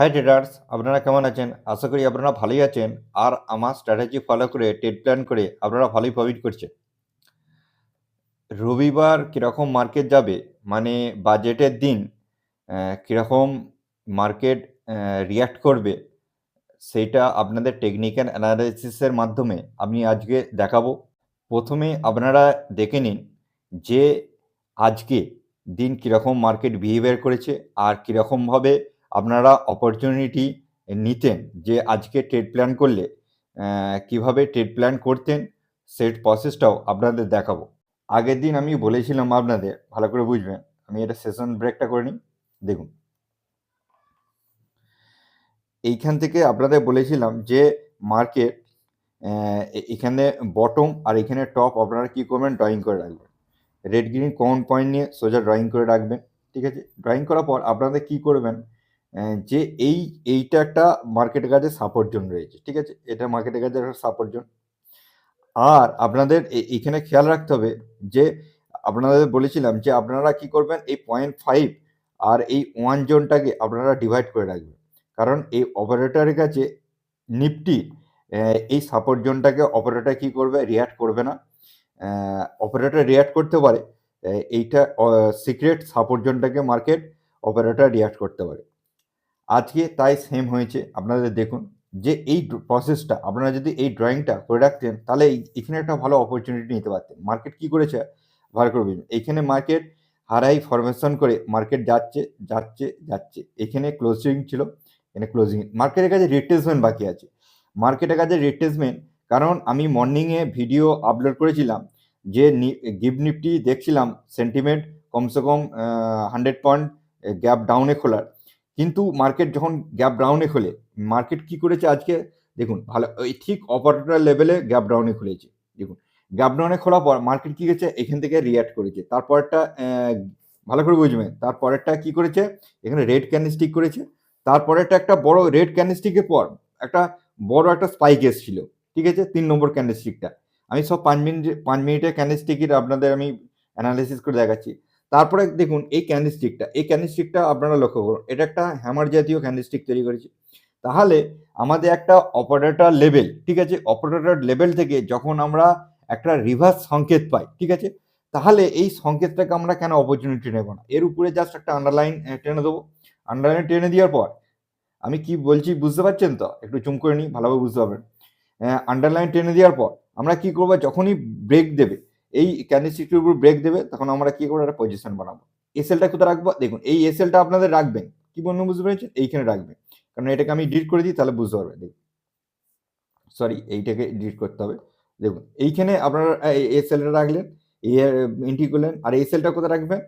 High traders আপনারা কেমন আছেন? আশা করি আপনারা ভালোই আছেন। আর আমার স্ট্র্যাটেজি ফলো করে ট্রেড প্ল্যান করে আপনারা ভালোই প্রফিট করছেন রবিবার কীরকম মার্কেট যাবে? মানে বাজেটের দিন কীরকম মার্কেট রিয়াক্ট করবে? সেইটা আপনাদের টেকনিক্যাল অ্যানালাইসিসের মাধ্যমে আমি আজকে দেখাবো। প্রথমে আপনারা দেখে নিন যে আজকে দিন কীরকম মার্কেট বিহেভিয়ার করেছে আর কীরকমভাবে আপনারা অপরচুনিটি নিতেন যে আজকে ট্রেড প্ল্যান করলে কীভাবে ট্রেড প্ল্যান করতেন সেট প্রসেসটাও আপনাদের দেখাবো। আগের দিন আমি বলেছিলাম আপনাদের, ভালো করে বুঝবেন, আমি এটা সেশন ব্রেকটা করে নিই, দেখুন। এইখান থেকে আপনাদের বলেছিলাম যে মার্কেট এখানে বটম আর এখানে টপ আপনারা কি করবেন ড্রয়িং করে রাখবেন। রেড গ্রিন কমন পয়েন্ট নিয়ে সোজা ড্রয়িং করে রাখবেন, ঠিক আছে? ড্রয়িং করার পর আপনাদের কি করবেন যে এই, এইটা একটা মার্কেটের কাছে সাপোর্ট জোন রয়েছে, ঠিক আছে? এটা মার্কেটের কাছে একটা সাপোর্ট জোন আর আপনাদের এ- এইখানে খেয়াল রাখতে হবে যে আপনাদের বলেছিলাম যে আপনারা কি করবেন, এই পয়েন্ট ফাইভ আর এই ওয়ান জোনটাকে আপনারা ডিভাইড করে রাখবেন। কারণ এই অপারেটরের কাছে নিফটি এই সাপোর্ট জোনটাকে অপারেটর কি করবে? রিয়াক্ট করবে না। অপারেটর রিয়াক্ট করতে পারে এইটা সিক্রেট সাপোর্ট জোনটাকে মার্কেট অপারেটর রিয়াক্ট করতে পারে। আজকে তাই সেম হয়েছে। আপনাদের দেখুন যে এই প্রসেসটা আপনারা যদি এই ড্রয়িংটা করে রাখতেন, তাহলে এখানে একটা ভালো অপরচুনিটি নিতে পারতেন। মার্কেট কি করেছে? ভালো করে বুঝুন এইখানে মার্কেট হারাই ফরমেশন করে মার্কেট যাচ্ছে যাচ্ছে যাচ্ছে। এখানে ক্লোজিং ছিল, এখানে ক্লোজিং মার্কেটের কাছে রিট্রেসমেন্ট বাকি আছে। মার্কেটের কাছে রিট্রেসমেন্ট কারণ আমি মর্নিংয়ে ভিডিও আপলোড করেছিলাম, যে গিভ নিফটি দেখছিলাম সেন্টিমেন্ট কমসে কম হান্ড্রেড পয়েন্ট গ্যাপ ডাউনে খোলার। কিন্তু মার্কেট যখন গ্যাপ ডাউনে খোলে মার্কেট কি করেছে আজকে? দেখুন, ভালো ওই ঠিক অপারেটর লেভেলে গ্যাপ ডাউনে খুলেছে। দেখুন গ্যাপ ডাউনে খোলার পর মার্কেট কি করেছে? এখান থেকে রিয়াক্ট করেছে। তারপরটা ভালো করে বুঝবেন, তারপরেরটা কি করেছে? এখানে রেড ক্যান্ডিস্টিক করেছে। তারপরেরটা একটা বড় রেড ক্যান্ডিস্টিকের পর একটা বড় একটা স্পাইক এসেছিল। ঠিক আছে? তিন নম্বর ক্যান্ডিস্টিকটা আমি সব পাঁচ মিনিট, পাঁচ মিনিটের ক্যান্ডিস্টিকের আপনাদের আমি অ্যানালিসিস করে দেখাচ্ছি। তারপরে দেখুন, এই ক্যান্ডিস্টিকটা এই ক্যান্ডিস্টিকটা আপনারা লক্ষ্য করুন, এটা একটা হ্যামার জাতীয় ক্যান্ডিস্টিক তৈরি করেছে। তাহলে আমাদের একটা অপারেটর লেভেল ঠিক আছে? অপারেটর লেভেল থেকে যখন আমরা একটা রিভার্স সংকেত পাই, ঠিক আছে? তাহলে এই সংকেতটাকে আমরা কেন অপরচুনিটি নেব না? এর উপরে জাস্ট একটা আন্ডারলাইন টেনে দেবো। আন্ডারলাইন টেনে দেওয়ার পর, আমি কি বলছি বুঝতে পারছেন তো? একটু চুম করে নিই, ভালোভাবে বুঝতে পারবেন। আন্ডারলাইন টেনে দেওয়ার পর, আমরা কি করব? যখনই ব্রেক দেবে এই ক্যান্ডিস্টিকের উপর ব্রেক দেবে, তখন আমরা কি করে একটা পজিশন বানাবো। এসএলটা কোথায় রাখব? দেখুন, এই এসএলটা আপনাদের রাখবেন। কি বলুন বুঝতে পেরেছেন? এইখানে রাখবেন। কারণ এটাকে আমি ডিলিট করে দিই, তাহলে বুঝতে পারবেন দেখুন। সরি এইটাকে ডিলিট করতে হবে। দেখুন, এইখানে আপনারা এসএলটা রাখলেন এন্ট্রি করলেন, আর এসএলটা কোথায় রাখবেন?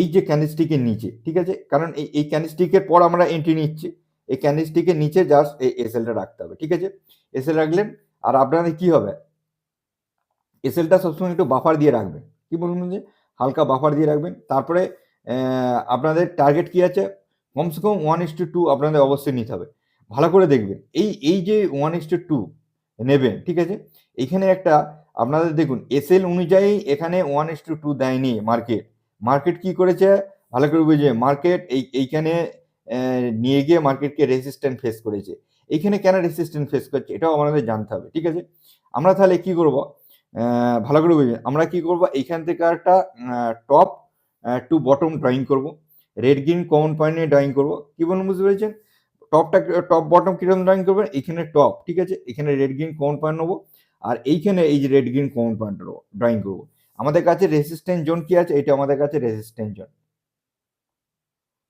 এই যে ক্যান্ডিস্টিকের নিচে, ঠিক আছে? কারণ এই এই ক্যান্ডিস্টিকের পর আমরা এন্ট্রি নিচ্ছি। এই ক্যান্ডিস্টিকের নিচে জাস্ট এই এসএলটা রাখতে হবে, ঠিক আছে? এসএল রাখলেন, আর আপনাদের কি হবে? এসএলটা সবসময় একটু বাফার দিয়ে রাখবেন। কি বলুন যে, হালকা বাফার দিয়ে রাখবেন। তারপরে আপনাদের টার্গেট কি আছে? কমসে কম ওয়ান ইস টু টু আপনাদের অবশ্যই নিতে হবে। ভালো করে দেখবেন। এই এই যে ওয়ান ইস টু টু নেবেন, ঠিক আছে? এখানে একটা, আপনাদের দেখুন এসএল অনুযায়ী এখানে ওয়ান ইস টু টু দেয়নি মার্কেট মার্কেট কি করেছে? ভালো করে বুঝে মার্কেট এই, এইখানে নিয়ে গিয়ে মার্কেটকে রেসিস্ট্যান্ট ফেস করেছে। এইখানে কেন রেসিস্ট্যান্ট ফেস করছে? এটাও আমাদের জানতে হবে, ঠিক আছে? আমরা তাহলে কি করব? ভালো করে বুঝবেন আমরা কি করব? এইখান থেকে একটা টপ টু বটম ড্রয়িং করব। রেড গ্রিন কমন পয়েন্ট নিয়ে ড্রয়িং করব। কি বলুন, বুঝতে পেরেছেন? টপটা টপ বটম কীরকম ড্রয়িং করবেন? এখানে টপ ঠিক আছে? এখানে রেড গ্রিন কমন পয়েন্ট নেব। আর এইখানে এই যে রেড গ্রিন কমন পয়েন্ট নেব ড্রয়িং করব। আমাদের কাছে রেসিস্ট্যান্ট জোন কি আছে? এটা আমাদের কাছে রেসিস্ট্যান্ট জোন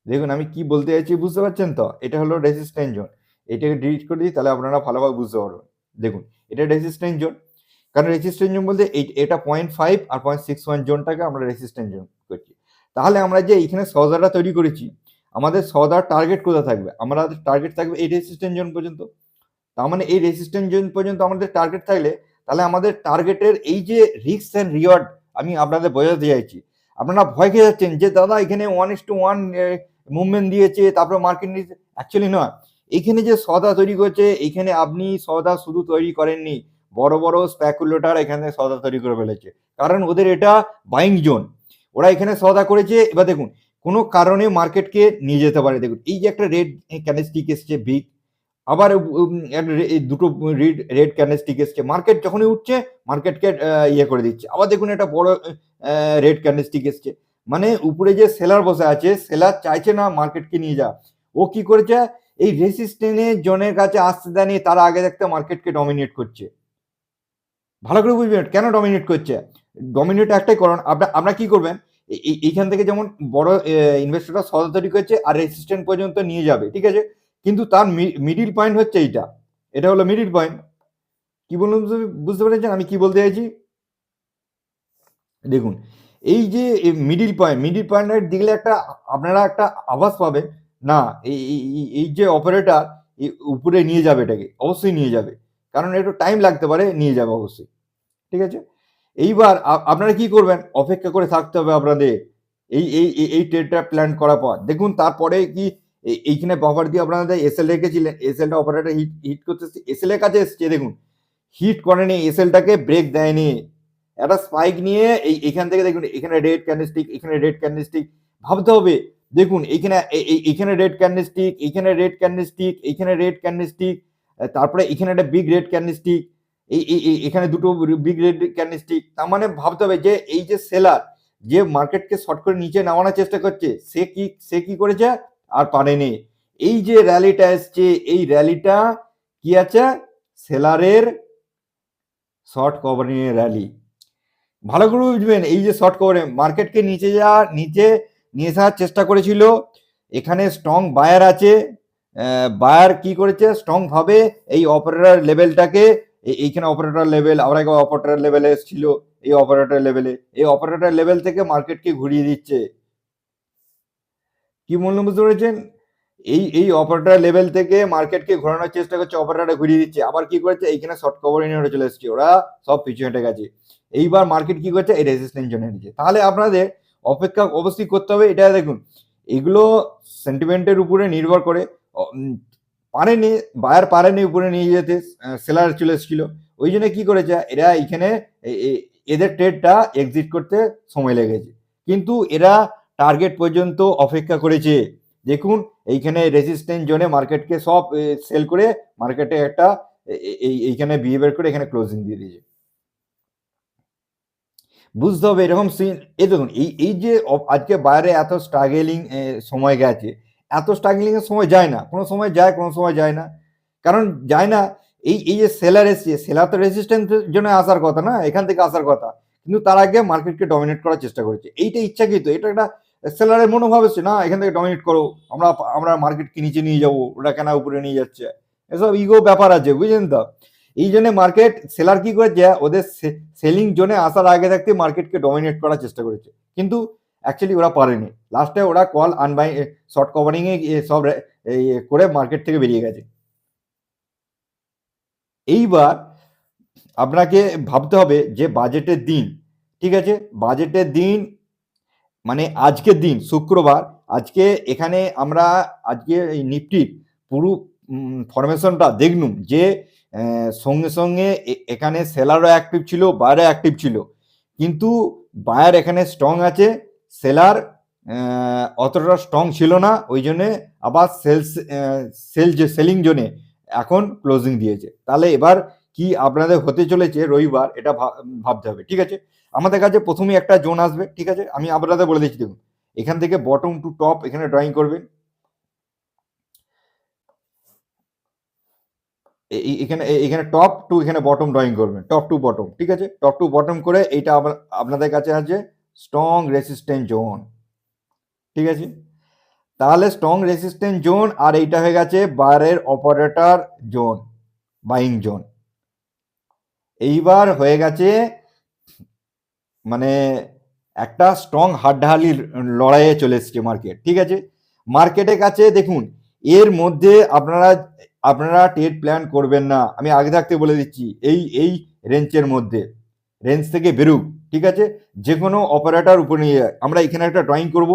দেখুন, আমি কি বলতে চাইছি বুঝতে পারছেন তো? এটা হলো রেসিস্ট্যান্ট জোন এটাকে ডিলিট করে দিই, তাহলে আপনারা ভালোভাবে বুঝতে পারবেন। দেখুন, এটা রেসিস্ট্যান্ট জোন কারণ রেসিস্ট্যান্ট জোন বলতে এই এটা পয়েন্ট ফাইভ আর পয়েন্ট সিক্স ওয়ান জোনটাকে আমরা রেসিস্ট্যান্ট জোন করছি। তাহলে আমরা যে এইখানে সৌদাটা তৈরি করেছি, আমাদের সদার টার্গেট কোথায় থাকবে? আমাদের টার্গেট থাকবে এই রেসিস্ট্যান্ট জোন পর্যন্ত। তার মানে এই রেসিস্ট্যান্ট জোন পর্যন্ত আমাদের টার্গেট থাকলে, তাহলে আমাদের টার্গেটের এই যে রিস্ক অ্যান্ড রিওয়ার্ড আমি আপনাদের বোঝাতে চাইছি। আপনারা ভয় খেয়ে যাচ্ছেন যে, দাদা, এখানে one is to one movement দিয়েছে, তারপরে মার্কেট অ্যাকচুয়ালি নয়। এখানে যে সদা তৈরি করছে এখানে আপনি সদা শুধু তৈরি করেননি। বড় বড় স্প্যাকুলেটার এখানে সদা তৈরি করে ফেলেছে। কারণ ওদের এটা বাইং জোন ওরা এখানে সদা করেছে, এবার দেখুন, কোনো কারণে মার্কেটকে নিয়ে যেতে পারে। দেখুন, এই যে একটা রেড ক্যান্ডেলস্টিক এসছে বিগ আবার দুটো রেড রেড ক্যান্ডেলস্টিক এসছে। মার্কেট যখনই উঠছে মার্কেটকে ইয়ে করে দিচ্ছে। আবার দেখুন, একটা বড় রেড ক্যান্ডেলস্টিক এসছে। মানে উপরে যে সেলার বসে আছে সেলার চাইছে না মার্কেটকে নিয়ে যা ও কি করেছে? এই রেসিস্টেন্সের জনের কাছে আসতে দেয়নি, তারা আগে দেখতে মার্কেটকে ডমিনেট করছে। ভালো করে বুঝবেন কেন ডমিনেট করছে? ডমিনেট একটাই কারণ আপনার আপনারা কি করবেন? এই- এই- এইখান থেকে যেমন বড় ইনভেস্টররা সদা তৈরি করছে আর রেসিস্ট্যান্ট পর্যন্ত নিয়ে যাবে, ঠিক আছে? কিন্তু তার মিডিল পয়েন্ট হচ্ছে এইটা। এটা হলো মিডিল পয়েন্ট কি বলুন বুঝতে- পেরেছেন? আমি কি বলতে চাইছি? দেখুন, এই যে মিডিল পয়েন্ট মিডিল পয়েন্টের দিকে একটা, আপনারা একটা আভাস পাবেন, না, এই- এই যে অপারেটর উপরে নিয়ে যাবে এটাকে, অবশ্যই নিয়ে যাবে। কারণ একটু টাইম লাগতে পারে, নিয়ে যাবে অবশ্যই। ঠিক আছে? এইবার আপনারা কি করবেন? অপেক্ষা করে থাকতে হবে আপনাদের। এই এই, এই- ট্রেডটা প্ল্যান করার পর। দেখুন, তারপরে কি এই- এইখানে বাফার দিয়ে আপনারা এসএল রেখেছিলেন এসএলটা অপারেটর হিট হিট করতে এসএল এর কাছে এসছে, দেখুন। হিট করেনি এসএলটাকে ব্রেক দেয়নি। একটা স্পাইক নিয়ে এই এখান থেকে দেখুন, এখানে রেড ক্যান্ডেলস্টিক এখানে রেড ক্যান্ডেলস্টিক ভাবতে হবে, দেখুন, এইখানে এইখানে রেড ক্যান্ডেলস্টিক এইখানে রেড ক্যান্ডেলস্টিক এইখানে রেড ক্যান্ডেলস্টিক তারপরে এখানে একটা বিগ রেড ক্যান্ডেলস্টিক এই এখানে দুটো বিগ রেড ক্যান্ডেলস্টিক তার মানে ভাবতে হবে যে এই যে সেলার যে মার্কেটকে শর্ট করে নিচে নামানোর চেষ্টা করছে, সে কি সে কি করেছে? আর পারেনি। এই যে র্যালিটা এসছে, এই র্যালিটা কি আছে? সেলারের শর্ট কভারিং র্যালি ভালো করে বুঝবেন, এই যে শর্ট কভারে মার্কেটকে নিচে যা, নিচে নিয়ে আসার চেষ্টা করেছিল, এখানে স্ট্রং বায়ার আছে বায়ার কি করেছে? স্ট্রং ভাবে এই অপারেটর লেভেলটাকে এইখানে অপারেটর লেভেল আবার একবার অপারেটর লেভেলে এসেছিল, এই অপারেটর লেভেলে এই অপারেটর লেভেল থেকে মার্কেটকে ঘুরিয়ে দিচ্ছে। কি মূল্য বুঝতে পেরেছেন? এই এই অপারেটর লেভেল থেকে মার্কেটকে ঘোরানোর চেষ্টা করছে অপারেটর ঘুরিয়ে দিচ্ছে। আবার কি করেছে? এইখানে শর্ট কভার নিয়ে চলে এসেছে। ওরা সব পিছু হেঁটে গেছে। এইবার মার্কেট কি করছে? এই রেজিস্ট্যান্স জন্য নিচ্ছে তাহলে আপনাদের অপেক্ষা অবশ্যই করতে হবে। এটা দেখুন, এগুলো সেন্টিমেন্টের উপরে নির্ভর করে। পারেনি বায়ার পারেনি, উপরে নিয়ে যেতে সেলার চলে এসেছিল। ওই জন্য কি করেছে, এরা এখানে এ- এ- এদের ট্রেডটা এক্সিট করতে সময় লেগেছে। কিন্তু এরা টার্গেট পর্যন্ত অপেক্ষা করেছে। দেখুন, এইখানে রেজিস্ট্যান্স জোনে মার্কেটকে সব সেল করে মার্কেটে একটা এইখানে বিহেভিয়ার করে এখানে ক্লোজিং দিয়ে দিয়েছে। বুঝতে হবে, এরকম সিন এই দেখুন, এই এই যে, আজকে বাইরে এত স্ট্রাগেলিং সময় গেছে এত স্ট্রাগলিং এর সময় যায় না। কোনো সময় যায়, কোনো সময় যায় না। কারণ যায় না, এই এই যে সেলার এসছে সেলার তো রেজিস্ট্যান্সের জন্য আসার কথা না, এখান থেকে আসার কথা। কিন্তু তার আগে মার্কেটকে ডমিনেট করার চেষ্টা করেছে। এইটা ইচ্ছা ইচ্ছাকৃত এটা একটা সেলারের মনোভাব এসছে, না, এখান থেকে ডমিনেট করো, আমরা আমরা মার্কেটকে নিচে নিয়ে যাব, ওরা কেন উপরে নিয়ে যাচ্ছে? এসব ইগো ব্যাপার আছে, বুঝলেন তো? এই জন্য মার্কেট সেলার কি করেছে? ওদের সেলিং জোনে আসার আগে থাকতে মার্কেটকে ডমিনেট করার চেষ্টা করেছে। কিন্তু অ্যাকচুয়ালি ওরা পারেনি। লাস্টে ওরা কল আনবাই শর্ট কভারিং এ এ, সব করে মার্কেট থেকে বেরিয়ে গেছে। এইবার আপনাকে ভাবতে হবে যে বাজেটের দিন, ঠিক আছে? বাজেটের দিন মানে আজকের দিন, শুক্রবার, আজকে এখানে আমরা আজকে এই নিফটির পুরো ফরমেশনটা দেখলুম যে সঙ্গে সঙ্গে এখানে সেলারও অ্যাক্টিভ ছিল বায়ারও অ্যাক্টিভ ছিল। কিন্তু বায়ার এখানে স্ট্রং আছে সেলার অতটা স্ট্রং ছিল না, ওই জন্যে আবার সেলস সেল যে সেলিং জোনে এখন ক্লোজিং দিয়েছে। তাহলে এবার কি আপনাদের হতে চলেছে রবিবার, এটা ভাবতে হবে, ঠিক আছে? আমাদের কাছে প্রথমেই একটা জোন আসবে, ঠিক আছে? আমি আপনাদের বলে দিচ্ছি, দেখুন, এখান থেকে বটম টু টপ এখানে ড্রয়িং করবেন। এখানে এখানে টপ টু এখানে বটম ড্রয়িং করবেন টপ টু বটম ঠিক আছে? টপ টু বটম করে এইটা আপনাদের কাছে আছে স্ট্রং রেসিস্ট্যান্ট জোন ঠিক আছে? তাহলে স্ট্রং রেসিস্ট্যান্ট জোন আর এইটা হয়ে গেছে বারের অপারেটর জোন বাইং জোন এইবার হয়ে গেছে মানে একটা স্ট্রং হাড্ডাহালি লড়াইয়ে চলে এসছে মার্কেট ঠিক আছে? মার্কেটের কাছে দেখুন, এর মধ্যে আপনারা আপনারা ট্রেড প্ল্যান করবেন না। আমি আগে থাকতে বলে দিচ্ছি, এই এই রেঞ্জের মধ্যে রেঞ্জ থেকে বেরুক, ঠিক আছে? যে কোনো অপারেটার উপরে নিয়ে, আমরা এখানে একটা ড্রয়িং করব।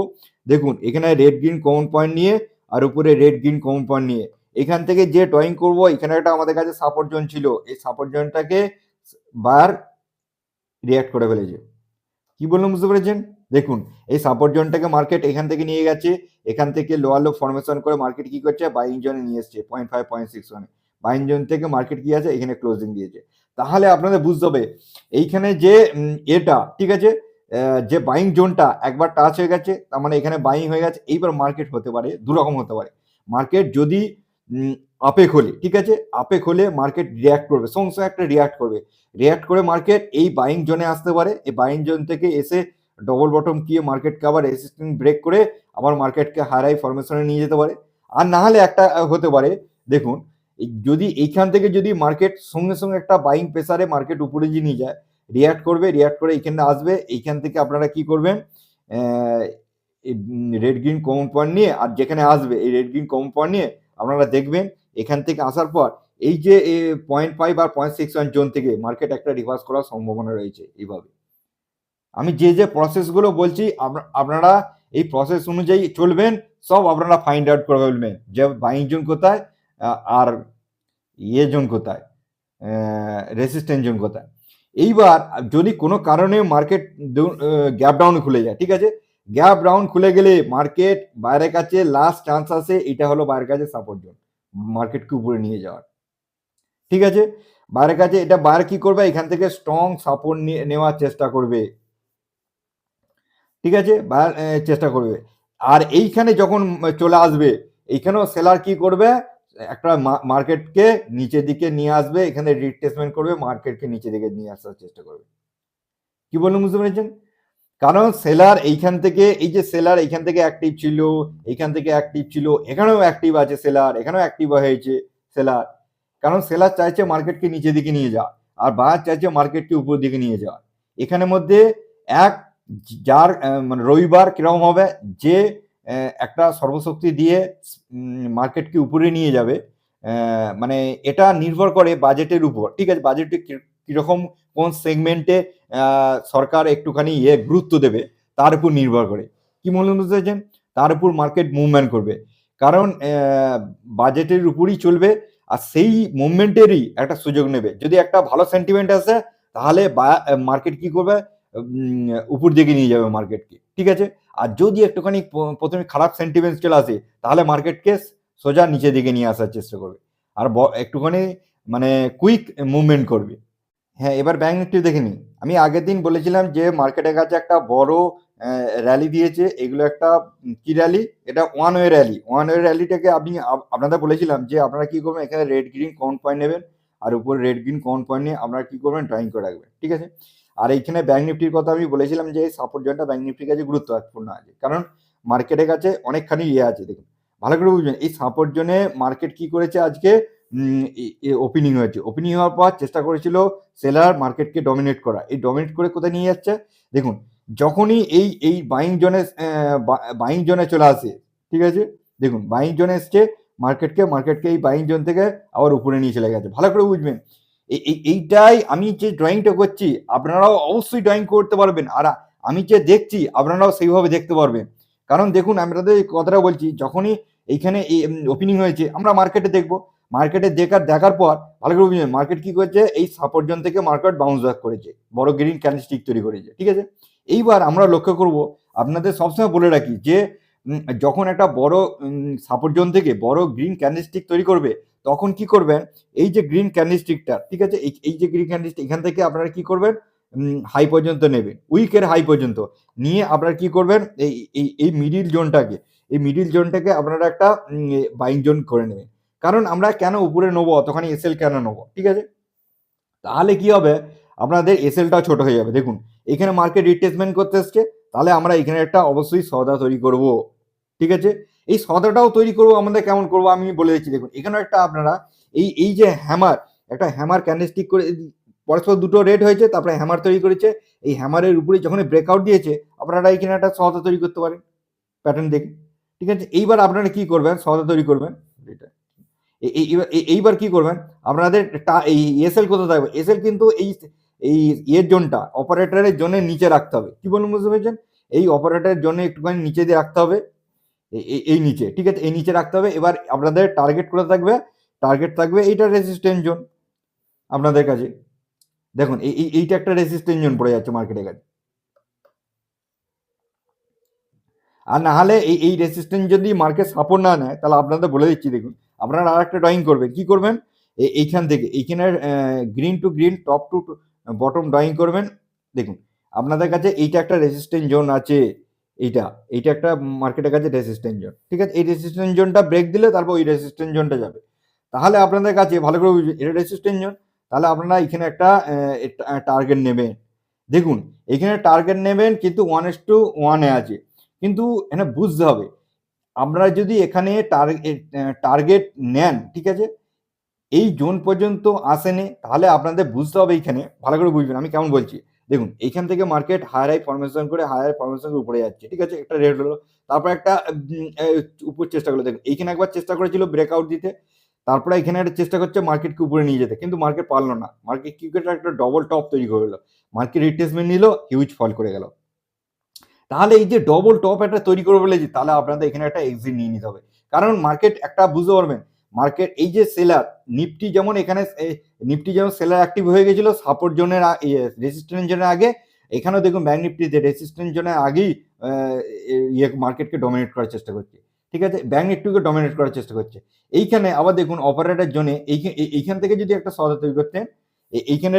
দেখুন, এখানে রেড গ্রিন কমন পয়েন্ট নিয়ে আর উপরে রেড গ্রিন কমন পয়েন্ট নিয়ে। এখান থেকে যে ড্রয়িং করব, এখানে একটা আমাদের কাছে সাপোর্ট জোন ছিল। এই সাপোর্ট জোনটাকে বার রিয়াক্ট করে ফেলেছে। কি বললাম বুঝতে পেরেছেন? দেখুন, এই সাপোর্ট জোনটাকে মার্কেট এখান থেকে নিয়ে গেছে। এখান থেকে লোয়ার লো ফরমেশন করে মার্কেট কি করছে? বাইং জোনে নিয়ে এসছে পয়েন্ট ফাইভ পয়েন্ট সিক্স ওয়ানে বাইং জোন থেকে মার্কেট কি আছে? এখানে ক্লোজিং দিয়েছে। তাহলে আপনাদের বুঝতে হবে, এইখানে যে এটা, ঠিক আছে? যে বাইং জোনটা একবার টাচ হয়ে গেছে, তার মানে এখানে বাইং হয়ে গেছে, এইবার মার্কেট হতে পারে, দুরকম হতে পারে। মার্কেট যদি আপে খোলে, ঠিক আছে? আপে খোলে মার্কেট রিয়াক্ট করবে, সঙ্গে একটা রিয়াক্ট করবে। রিয়াক্ট করে মার্কেট এই বাইং জোনে আসতে পারে, এই বাইং জোন থেকে এসে ডবল বটম গিয়ে মার্কেটকে আবার রেসিস্টেন্ট ব্রেক করে আবার মার্কেটকে হারাই ফরমেশনে নিয়ে যেতে পারে। আর না হলে একটা হতে পারে, দেখুন যদি এইখান থেকে যদি মার্কেট সঙ্গে সঙ্গে একটা বাইং প্রেসারে মার্কেট উপরে যে নিয়ে যায় রিয়াক্ট করবে রিয়াক্ট করে এইখানে আসবে, এইখান থেকে আপনারা কি করবেন? রেড গ্রিন কমন পয়েন্ট নিয়ে, আর যেখানে আসবে এই রেড গ্রিন কমন পয়েন্ট নিয়ে আপনারা দেখবেন, এখান থেকে আসার পর এই যে পয়েন্ট ফাইভ আর পয়েন্ট সিক্স ওয়ান জোন থেকে মার্কেট একটা রিভার্স করার সম্ভাবনা রয়েছে এইভাবে। আমি যে যে প্রসেসগুলো বলছি, আপনা- আপনারা এই প্রসেস অনুযায়ী চলবেন, সব আপনারা ফাইন্ড আউট করে ফেলবেন যে বাইং জোন কোথায় আর ইয়ে জোন কোথায় রেসিস্ট্যান্ট জোন কোথায়। এইবার যদি কোনো কারণে মার্কেট গ্যাপ ডাউন খুলে যায়, ঠিক আছে? গ্যাপ ডাউন খুলে গেলে মার্কেট বাইরের কাছে লাস্ট চান্স আছে এটা হলো বাইরের কাছে সাপোর্ট জোন মার্কেটকে উপরে নিয়ে যাওয়ার। ঠিক আছে? বাইরের কাছে এটা বাইরে কি করবে? এখান থেকে স্ট্রং সাপোর্ট নেওয়ার চেষ্টা করবে। ঠিক আছে? চেষ্টা করবে। আর এইখানে যখন চলে আসবে, এইখানেও সেলার কি করবে? একটা মার্কেটকে নিচের দিকে নিয়ে আসবে, এখানে রিট্রেসমেন্ট করবে মার্কেটকে নিচের দিকে নিয়ে আসার চেষ্টা করবে। কি বলুন বুঝতে পেরেছেন? কারণ সেলার এইখান থেকে, এই যে সেলার এইখান থেকে অ্যাক্টিভ ছিল, এইখান থেকে অ্যাক্টিভ ছিল, এখানেও অ্যাক্টিভ আছে সেলার এখানেও অ্যাক্টিভ হয়েছে সেলার কারণ সেলার চাইছে মার্কেটকে নিচের দিকে নিয়ে যাওয়া আর বায়ার চাইছে মার্কেটকে উপর দিকে নিয়ে যাওয়া এখানের মধ্যে এক, যার মানে রবিবার কীরকম হবে? যে একটা সর্বশক্তি দিয়ে মার্কেটকে উপরে নিয়ে যাবে। মানে এটা নির্ভর করে বাজেটের উপর। ঠিক আছে বাজেটে কীরকম কোন সেগমেন্টে সরকার একটুখানি ইয়ে গুরুত্ব দেবে, তার উপর নির্ভর করে। কি মনে পেরেছেন তার উপর মার্কেট মুভমেন্ট করবে। কারণ বাজেটের উপরই চলবে, আর সেই মুভমেন্টেরই একটা সুযোগ নেবে। যদি একটা ভালো সেন্টিমেন্ট আসে, তাহলে মার্কেট কি করবে? উপর দিকে নিয়ে যাবে মার্কেটকে ঠিক আছে? আর যদি একটুখানি প্রথমে খারাপ সেন্টিমেন্ট চলে আসে, তাহলে মার্কেটকে সোজা নিচের দিকে নিয়ে আসার চেষ্টা করবে। আর একটুখানি মানে কুইক মুভমেন্ট করবে। হ্যাঁ এবার ব্যাংক নিফটি দেখে নিই। আমি আগের দিন বলেছিলাম যে মার্কেটের কাছে একটা বড় র্যালি দিয়েছে। এগুলো একটা কি র্যালি এটা one way rally one way র্যালিটাকে আমি আপনাদের বলেছিলাম যে আপনারা কি করবেন? এখানে রেড গ্রিন কাউন্ট পয়েন্ট নেবেন। আর উপরে রেড গ্রিন কাউন্ট পয়েন্ট নিয়ে আপনারা কি করবেন? ড্রয়িং করে রাখবেন। ঠিক আছে? আর এইখানে ব্যাংক নিফটির কথা আমি বলেছিলাম যে সাপোর্ট জয়েন্টটা ব্যাংক নিফটির কাছে গুরুত্বপূর্ণ আছে। কারণ মার্কেটের কাছে অনেকখানি ইয়ে আছে, দেখুন। ভালো করে বুঝবেন, এই সাপোর্ট জোনে মার্কেট কি করেছে আজকে? ওপেনিং হয়েছে। ওপেনিং হওয়ার পর চেষ্টা করেছিল সেলার মার্কেটকে ডমিনেট করা। এই ডমিনেট করে কোথায় নিয়ে যাচ্ছে? দেখুন, যখনই এই এই বাইং জোনে বাইং জোনে চলে আসে, ঠিক আছে? দেখুন বাইং জোনে এসছে মার্কেটকে মার্কেটকে এই বাইং জোন থেকে আবার উপরে নিয়ে চলে গেছে। ভালো করে বুঝবেন। এইটাই আমি যে ড্রয়িংটা করছি, আপনারাও অবশ্যই ড্রয়িং করতে পারবেন। আর আমি যে দেখছি, আপনারাও সেইভাবে দেখতে পারবেন। কারণ দেখুন, আমি আপনাদের এই কথাটা বলছি, যখনই এইখানে ওপেনিং হয়েছে, আমরা মার্কেটে দেখব। মার্কেটে দেখার দেখার পর, ভালো করে মার্কেট কি করেছে? এই সাপোর্ট জোন থেকে মার্কেট বাউন্স ব্যাক করেছে। বড় গ্রিন ক্যান্ডেলস্টিক তৈরি করেছে, ঠিক আছে? এইবার আমরা লক্ষ্য করব, আপনাদের সবসময় বলে রাখি যে যখন একটা বড় সাপোর্ট জোন থেকে বড় গ্রিন ক্যান্ডেলস্টিক তৈরি করবে তখন কি করবেন? এই যে গ্রিন ক্যান্ডিস্টিকটা ঠিক আছে? এই যে গ্রিন ক্যান্ডিস্টিক এখান থেকে আপনারা কি করবেন? হাই পর্যন্ত নেবেন। উইকের হাই পর্যন্ত। নিয়ে আপনারা কি করবেন? এই এই মিডিল জোনটাকে এই মিডিল জোনটাকে আপনারা একটা বাইং জোন করে নেবেন। কারণ আমরা কেন উপরে নেব? অতখানি এসএল কেন নেব? ঠিক আছে? তাহলে কি হবে? আপনাদের এসএলটাও ছোট হয়ে যাবে। দেখুন, এখানে মার্কেট রিট্রেসমেন্ট করতে এসছে। তাহলে আমরা এখানে একটা অবশ্যই সদা তৈরি করব। ঠিক আছে? এই সদাটাও তৈরি করব, আমাদের কেমন করব, আমি বলে দিচ্ছি। দেখুন এখানে একটা আপনারা এই এই যে হ্যামার একটা হ্যামার ক্যান্ডেলস্টিক করে পরস্পর দুটো রেড হয়েছে, তারপরে হ্যামার তৈরি করেছে। এই হ্যামারের উপরে যখন ব্রেকআউট দিয়েছে, আপনারা এখানে একটা সদা তৈরি করতে পারেন প্যাটার্ন দেখে। ঠিক আছে? এইবার আপনারা কি করবেন? সদা তৈরি করবেন। এটা। এই- এই- এইবার- এই- কি করবেন? আপনাদের এই এসএল কোথায় থাকবে? এসএল কিন্তু এই এই ইয়ের জোনটা অপারেটরের জন্য নিচে রাখতে হবে। কি বলুন, বুঝতে পেরেছেন? এই অপারেটরের জন্য একটুখানি নিচে দিয়ে রাখতে হবে। এই- নিচে, ঠিক আছে? এই নিচে রাখতে হবে। এবার আপনাদের টার্গেট করে থাকবে? টার্গেট থাকবে এইটা রেসিস্ট্যান্ট জোন আপনাদের কাছে। দেখুন, এই, এই- এইটা একটা রেসিস্ট্যান্ট জোন পড়ে যাচ্ছে মার্কেটের কাছে। আর না হলে এই এই রেসিস্ট্যান্স যদি মার্কেট সাপোর্ট না নেয়, তাহলে আপনাদের বলে দিচ্ছি, দেখুন। আপনারা আর একটা ড্রয়িং করবেন। কি করবেন? এইখান থেকে, এইখানের green to green top to bottom drawing করবেন। দেখুন, আপনাদের কাছে এইটা একটা রেসিস্ট্যান্স জোন আছে। এইটা এইটা একটা মার্কেটের কাছে রেসিস্ট্যান্স জোন ঠিক আছে? এই রেসিস্ট্যান্স জোনটা ব্রেক দিলে তারপর ওই রেসিস্ট্যান্স জোনটা যাবে। তাহলে আপনাদের কাছে ভালো করে এটা রেসিস্ট্যান্স জোন তাহলে আপনারা এখানে একটা টার্গেট নেবেন। দেখুন, এখানে টার্গেট নেবেন কিন্তু ওয়ান এস টু ওয়ানে আছে। কিন্তু এখানে বুঝতে হবে, আপনারা যদি এখানে টার্গেট নেন, ঠিক আছে? এই জোন পর্যন্ত আসেনি, তাহলে আপনাদের বুঝতে হবে এইখানে ভালো করে বুঝবেন, আমি কেমন বলছি? দেখুন, এইখান থেকে মার্কেট হায়ার হাই ফরমেশন করে হায়ার ফরমেশন উপরে যাচ্ছে, ঠিক আছে? একটা রেট হলো, তারপর একটা উপর চেষ্টা করল। দেখুন, এইখানে একবার চেষ্টা করেছিল ব্রেকআউট দিতে, তারপরে এখানে একটা চেষ্টা করছে মার্কেটকে উপরে নিয়ে যেতে, কিন্তু মার্কেট পারল না। মার্কেট কি করে একটা ডবল টপ তৈরি করে হলো মার্কেট রিট্রেসমেন্ট নিল হিউজ ফল করে গেল। তাহলে এই যে ডবল টপ একটা তৈরি করে বলেছি, তাহলে আপনাদের এখানে একটা এক্সিট নিয়ে নিতে হবে। কারণ মার্কেট একটা, বুঝতে পারবেন মার্কেট, এই যে সেলার নিফটি যেমন এখানে নিফটি যেমন সেলার অ্যাক্টিভ হয়ে গেছিল সাপোর্ট জোনের রেজিস্ট্যান্স জোনের আগে, এখানেও দেখুন ব্যাঙ্ক নিফটিতে রেজিস্ট্যান্স জোনের আগেই ইয়ে মার্কেটকে ডমিনেট করার চেষ্টা করছে। ঠিক আছে? ব্যাঙ্ক নিফটিকে ডমিনেট করার চেষ্টা করছে। এইখানে আবার দেখুন অপারেটর জোনে এইখান থেকে যদি একটা সদা তৈরি করতেন এইখানে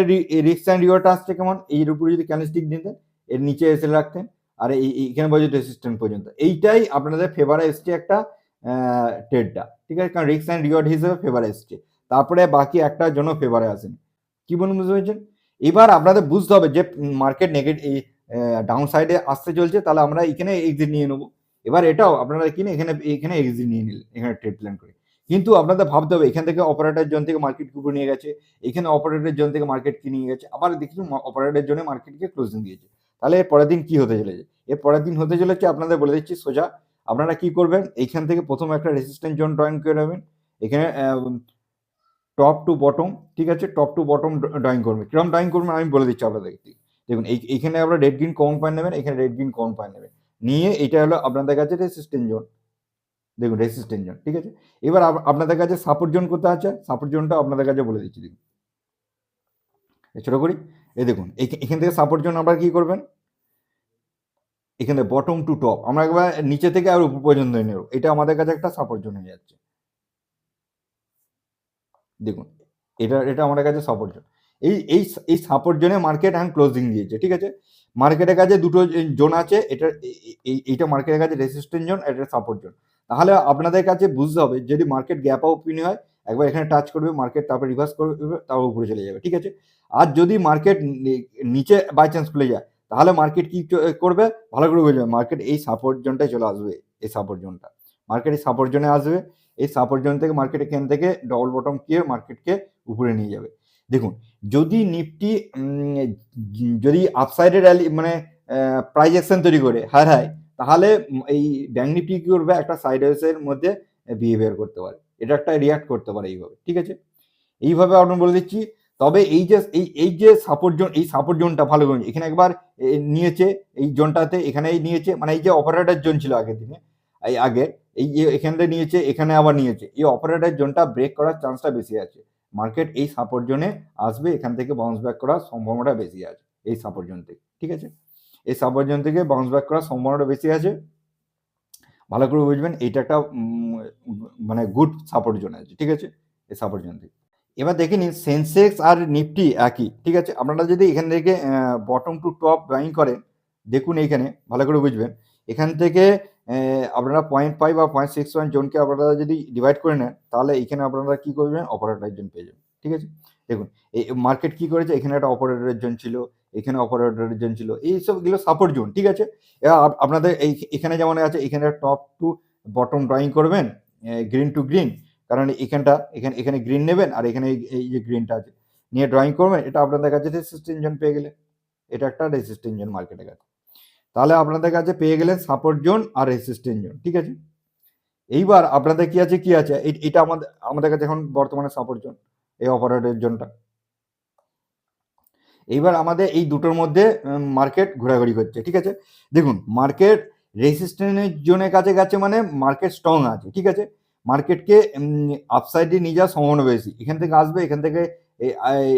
রিক্স অ্যান্ড রিওয়ার্ড আসছে কেমন? এর উপরে যদি ক্যান্ডেলস্টিক দিতেন এর নিচে এসে রাখতেন, আর এই এই- এইখানে পর্যন্ত রেসিস্ট্যান্ট পর্যন্ত। এইটাই আপনাদের ফেভারে এসছে একটা ট্রেডটা ঠিক আছে? কারণ রিক্স অ্যান্ড রিওয়ার্ড হিসেবে ফেভারে এসছে। তারপরে বাকি একটার জন্য ফেভারে আসেনি। কি বলুন, বুঝতে পেরেছেন? এবার আপনাদের বুঝতে হবে যে মার্কেট নেগেটিভ ডাউন সাইডে আসতে চলছে, তাহলে আমরা এখানে এক্সিট নিয়ে নেব। এবার এটাও আপনারা কিনে এখানে এখানে এক্সিট নিয়ে নিলেন, এখানে ট্রেড প্ল্যান করে। কিন্তু আপনাদের ভাবতে হবে, এখান থেকে অপারেটর জোন থেকে মার্কেট উপরে নিয়ে গেছে, এখানে অপারেটর জোন থেকে মার্কেট কি নিয়ে গেছে, আবার দেখছি অপারেটর জোনে মার্কেটকে ক্লোজিং দিয়েছে। তাহলে এর পরের দিন কি হতে চলেছে? এর পরের দিন হতে চলেছে, আপনাদের বলে দিচ্ছি সোজা আপনারা কি করবেন? এইখান থেকে প্রথম একটা রেসিস্ট্যান্ট জোন ড্রয়িং করে নেবেন। এখানে টপ টু বটম ঠিক আছে? টপ টু বটম ড্রয়িং করবেন। কীরকম ড্রয়িং করবেন আমি বলে দিচ্ছি আপনাদেরকে। দেখুন, এই, এইখানে আপনারা রেড গ্রিন কমন পয়েন্ট নেবেন, এখানে রেড গ্রিন কমন পয়েন্ট নেবেন। নিয়ে এটা হলো আপনাদের কাছে রেসিস্ট্যান্ট জোন দেখুন রেসিস্ট্যান্ট জোন ঠিক আছে? এবার আপ- আপনাদের কাছে সাপোর্ট জোন কোথায় আছে? সাপোর্ট জোনটা আপনাদের কাছে বলে দিচ্ছি, দেখুন। ছোটো করি। এই দেখুন এখান থেকে সাপোর্ট জোন আপনারা কি করবেন? এখানে বটম টু টপ আমরা একবার নিচে থেকে আর উপর পর্যন্ত নেব। এটা আমাদের কাছে একটা সাপোর্ট জোন হয়ে যাচ্ছে। দেখুন, এটা এটা আমাদের কাছে সাপোর্ট জোন এই এই এই সাপোর্ট জোনে মার্কেট এখন ক্লোজিং দিয়েছে, ঠিক আছে? মার্কেটের কাছে দুটো জোন আছে, এটা এই- এই- এইটা মার্কেটের কাছে রেসিস্ট্যান্ট জোন এটা সাপোর্ট জোন তাহলে আপনাদের কাছে বুঝতে হবে, যদি মার্কেট গ্যাপ ওপেন হয়, একবার এখানে টাচ করবে মার্কেট তারপর রিভার্স করবে, তারপর উপরে চলে যাবে, ঠিক আছে? আর যদি মার্কেট নিচে বাই চান্স খুলে যায় তাহলে মার্কেট কি করবে? ভালো করে বুঝবে মার্কেট এই সাপোর্ট জোনটায় চলে আসবে, এই সাপোর্ট জোনটা মার্কেট এই সাপোর্ট জোনে আসবে, এই সাপোর্ট জোন থেকে মার্কেট এখান থেকে ডবল বটম কিয়ে মার্কেটকে উপরে নিয়ে যাবে। দেখুন, যদি নিফটি যদি আপসাইডে র্যালি মানে প্রাইজ অ্যাকশন তৈরি করে হার হাই তাহলে এই ব্যাঙ্ক নিফটি কী করবে? একটা সাইড ওয়েসের মধ্যে বিহেভিয়ার করতে পারে। এটা একটা রিয়াক্ট করতে পারে এইভাবে, ঠিক আছে? এইভাবে আপনার বলে দিচ্ছি তবে এই যে, এই এই যে সাপোর্ট জোন এই সাপোর্ট জোনটা ভালো করে এখানে একবার নিয়েছে, এই জোনটাতে এখানেই নিয়েছে মানে এই যে অপারেটর জোন ছিল আগের দিনে, এই আগে এই যে এখানে নিয়েছে, এখানে আবার নিয়েছে, এই অপারেটর জোনটা ব্রেক করার চান্সটা বেশি আছে মার্কেট এই সাপোর্ট জোনে আসবে, এখান থেকে বাউন্স ব্যাক করার সম্ভাবনাটা বেশি আছে, এই সাপোর্ট জোন থেকে, ঠিক আছে? এই সাপোর্ট জোন থেকে বাউন্স ব্যাক করার সম্ভাবনাটা বেশি আছে, ভালো করে বুঝবেন, এইটা একটা মানে গুড সাপোর্ট জোন আছে, ঠিক আছে? এই সাপোর্ট জোন থেকে। এবার দেখে নিন সেন্সেক্স আর নিফটি একই, ঠিক আছে? আপনারা যদি এখান থেকে বটম টু টপ ড্রয়িং করেন, দেখুন এইখানে, ভালো করে বুঝবেন। এখান থেকে আপনারা পয়েন্ট ফাইভ বা পয়েন্ট সিক্স ওয়ান জোনকে আপনারা যদি ডিভাইড করে নেন, তাহলে এখানে আপনারা কি করবেন? অপারেটর জোন পেয়ে যাবেন, ঠিক আছে? দেখুন, এই মার্কেট কি করেছে? এখানে একটা অপারেটরের জোন ছিল, এখানে অপারেটরের জোন ছিল, এই সবগুলো সাপোর্ট জোন ঠিক আছে? আপনাদের এই, এখানে যেমন আছে, এখানে টপ টু বটম ড্রয়িং করবেন গ্রিন টু গ্রিন কারণ এখানটা, এখানে এখানে গ্রিন নেবেন আর এখানে এই- যে গ্রিনটা আছে। নিয়ে ড্রয়িং করবেন, এটা আপনাদের কাছে রেসিস্টেন্ট জোন পেয়ে গেলে। এটা একটা রেসিস্টেন্ট জোন মার্কেটের কাছে। তাহলে আপনাদের কাছে পেয়ে গেলেন সাপোর্ট জোন আর রেসিস্টেন্ট জোন ঠিক আছে? এইবার আপনাদের কি আছে কি আছে? এটা আমাদের আমাদের কাছে এখন বর্তমানে সাপোর্ট জোন এই অপারেটর জোনটা এইবার আমাদের এই দুটোর মধ্যে মার্কেট ঘোরাঘুরি করছে ঠিক আছে? দেখুন মার্কেট রেসিস্ট্যান্টের জোনের কাছে গেছে মানে মার্কেট স্ট্রং আছে, ঠিক আছে? মার্কেটকে আপসাইডে নিয়ে যাওয়ার সম্ভাবনা বেশি। এখান থেকে আসবে, এখান থেকে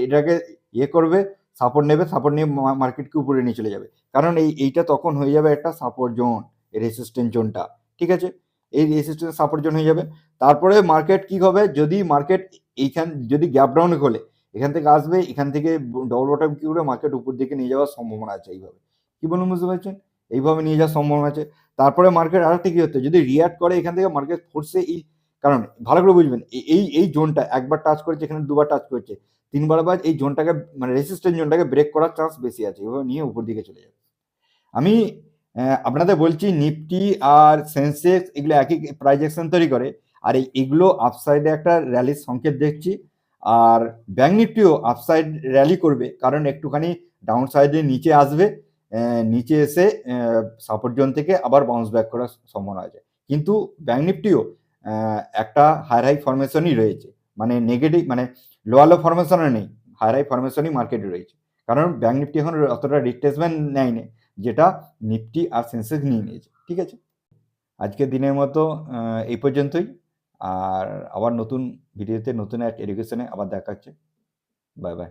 এটাকে ইয়ে করবে সাপোর্ট নেবে সাপোর্ট নিয়ে মার্কেটকে উপরে নিয়ে চলে যাবে। কারণ এই, এইটা তখন হয়ে যাবে একটা সাপোর্ট জোন রেসিস্ট্যান্ট জোনটা ঠিক আছে? এই রেসিস্ট্যান্ট সাপোর্ট জোন হয়ে যাবে। তারপরে মার্কেট কি হবে? যদি মার্কেট এইখান, যদি গ্যাপ ডাউন খোলে, এখান থেকে আসবে, এখান থেকে ডবল বটম কি করে? মার্কেট উপর দিকে নিয়ে যাওয়ার সম্ভাবনা আছে এইভাবে। কি বলুন বুঝতে পারছেন? এইভাবে নিয়ে যাওয়ার সম্ভাবনা আছে। তারপরে মার্কেট আরেকটা কি হচ্ছে? যদি রিয়াক্ট করে, এখান থেকে মার্কেট ফোর্সে এই কারণ ভালো করে বুঝবেন এই এই জোনটা একবার টাচ করেছে, এখানে দুবার টাচ করেছে, তিনবার বার এই জোনটাকে মানে রেসিস্ট্যান্ট জোনটাকে ব্রেক করার চান্স বেশি আছে, এভাবে নিয়ে উপর দিকে চলে যাবে। আমি আপনাদের বলছি নিফটি আর সেন্সেক্স এগুলো একই প্রাইজেকশন তৈরি করে, আর এই, এগুলো আপসাইডে একটা র্যালির সংকেত দেখছি, আর ব্যাঙ্ক নিফটিও আপসাইড র্যালি করবে, কারণ একটুখানি ডাউন সাইডে নিচে আসবে নিচে এসে সাপোর্ট জোন থেকে আবার বাউন্স ব্যাক করার সম্ভাবনা আছে। কিন্তু ব্যাঙ্ক নিফটিও একটা হায়ার হাই ফরমেশনই রয়েছে। মানে নেগেটিভ মানে লোয়ালো ফরমেশনও নেই হায়ার হাই ফরমেশনই মার্কেটে রয়েছে। কারণ ব্যাঙ্ক নিফটি এখন অতটা রিট্রেসমেন্ট নেয়নি, যেটা নিফটি আর সেন্সেক্স নিয়ে নিয়েছে, ঠিক আছে? আজকের দিনের মতো এই পর্যন্তই। আর আবার নতুন ভিডিওতে, নতুন এক এডুকেশনে আবার দেখা হচ্ছে। Bye bye